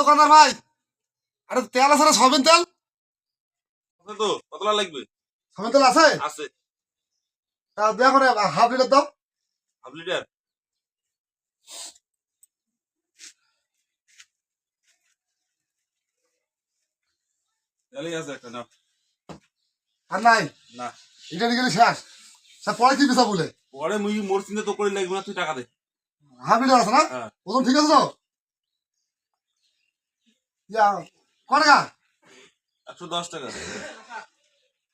দোকানদার ভাই। আরে তেল আছে না? সবেন তেল? আছে তো। কতলা লাগবে? সবেন তেল আছে? আছে। তা হাফ লিটার দাও। Half litre? আছে একটা না আর নাই? না। এটা নিয়ে গেলে শেষ। স্যার পরে কি বিষয় বলে? পরে মুই মোর চিন্তা তো করে লাগবে না তুই টাকা দে। হাফ লিটার আছে না? হ্যাঁ। ওজন ঠিক আছে তো? একশো দশ টাকা।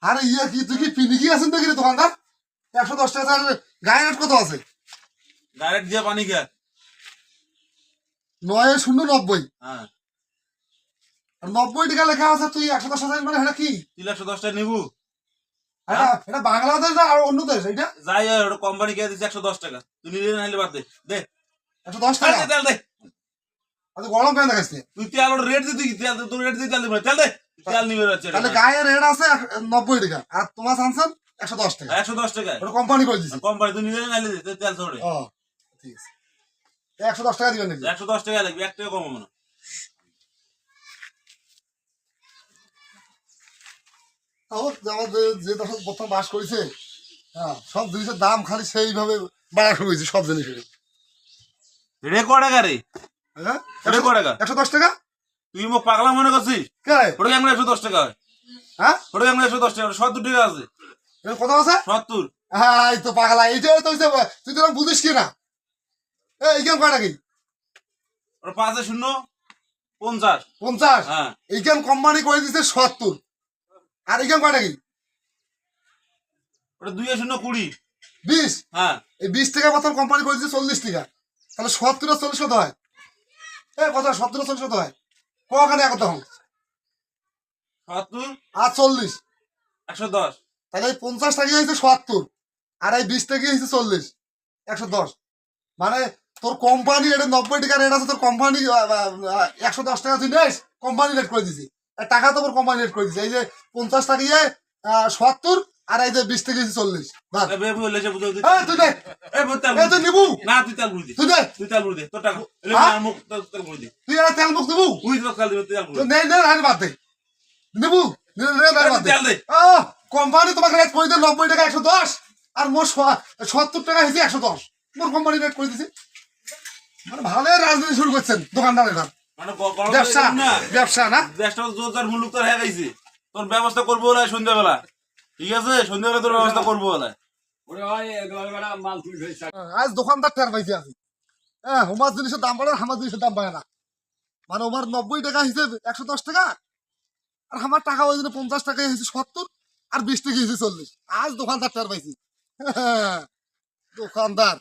আরে ইয়ে কি তুই কি পিনিকি আছেন দেখি রে দোকানদার? একশো দশ টাকা গায়ে রেট কত আছে? ডাইরেক্ট দিয়ে পানি খা। নয় শূন্য নব্বই। হ্যাঁ। নব্বই টাকা লেখা আছে তুই একশো দশ টাকা মানে এটা কি? তুই একশো দশ টাকা নিবু। এটা এটা বাংলাদেশ না আর অন্য দেশ এটা যাই ওটা কোম্পানি কে দিচ্ছে একশো দশ টাকা। তুই নিলে নাইলে বাদ দে। দে। একশো দশ টাকা? দে, তুই তেল রেট দিতে কি তেল তোর রেট দিয়ে তেল দিবি না। তেল দে তেল নিবে হচ্ছে তাহলে গায়ে রেট আছে এক- নব্বই টাকা আর তোমার একশো দশ টাকা। একশো দশ টাকা ওটা কোম্পানি করে দিচ্ছে কোম্পানি তুই নিলে নাইলে দে তেল ছড়ে ও ঠিক আছে। একশো দশ টাকা দিবেন নাকি? একশো দশ টাকা লাগবে এক টাকা কম না। তাও আমার যে- যে দশ প্রথম বাস করেছে হ্যাঁ সব জিনিসের দাম খালি সেইভাবে বাড়া শুরু হয়েছে সব জিনিসের। রে ক হ্যাঁ? একশো দশ টাকা? তুই মোক পাগলা মনে করছিস? ওটা কেমন একশো দশ টাকা হ্যাঁ? ওটা কেমন একশো দশ টাকা সত্তর টাকা আছে। কত আছে? সত্তর। হ্যাঁ এই তো পাগলা। এইটাই তো তুই তো বুঝিস কি না এই কেমন কয়টা কি? ওটা পাঁচে শূন্য পঞ্চাশ। পঞ্চাশ? হ্যাঁ। এইখান কোম্পানি করে দিচ্ছে সত্তর। আর এইখান কয়টা কি? ওটা দুইয়ে শূন্য কুড়ি। বিশ? হ্যাঁ। এই বিশ টাকা মতন কোম্পানি করে দিচ্ছে চল্লিশ টাকা। তাহলে সত্তর আর চল্লিশ কত হয়? এ কত? সত্তর চল্লিশ কত হয়। কখানে সত্তর? আর চল্লিশ। একশো দশ। তাহলে এই পঞ্চাশ টাকা হয়েছে সত্তর আর এই বিশ টাকা হয়েছে চল্লিশ একশো দশ। মানে তোর কোম্পানি এটা নব্বই টাকা রেট আছে তোর কোম্পানি একশো দশ টাকা তুই নেস কোম্পানি রেট করে দিছি। টাকা তো কোম্পানি রেট করে দিছি। এই যে পঞ্চাশ টাকা সত্তর আর এই যে বিশ হয়েছে চল্লিশ। না? না, নে নে নে নে নে কোম্পানি তোমাকে রেট করে নব্বই টাকা একশো দশ আর স- সত্তর টাকা হয়েছে একশো দশ। মোর কোম্পানি রেট করে দিছে। মানে ভালোই রাজনীতি শুরু করছেন দোকানদারের মানে ব্যবসা না? ব্যবসা না? দেশটা জোরদার মুলুক হয়ে গেছে। তোর ব্যবস্থা করব বলে সন্ধ্যাবেলা। ঠিক আছে সন্ধ্যাবেলা তোর ব্যবস্থা করব বলে আজ দোকানদার টের পাইছি আমি হ্যাঁ হোমার জিনিসের দাম বাড়ে আমার জিনিসের দাম বাড়ে না। মানে ওমার নব্বই টাকা হিসেবে একশো দশ টাকা। আর আমার টাকা ওই জন্য পঞ্চাশ টাকা হয়েছে সত্তর আর বিশ টাকা হয়েছে চল্লিশ। আজ দোকানদার টের পাইছি। দোকানদার।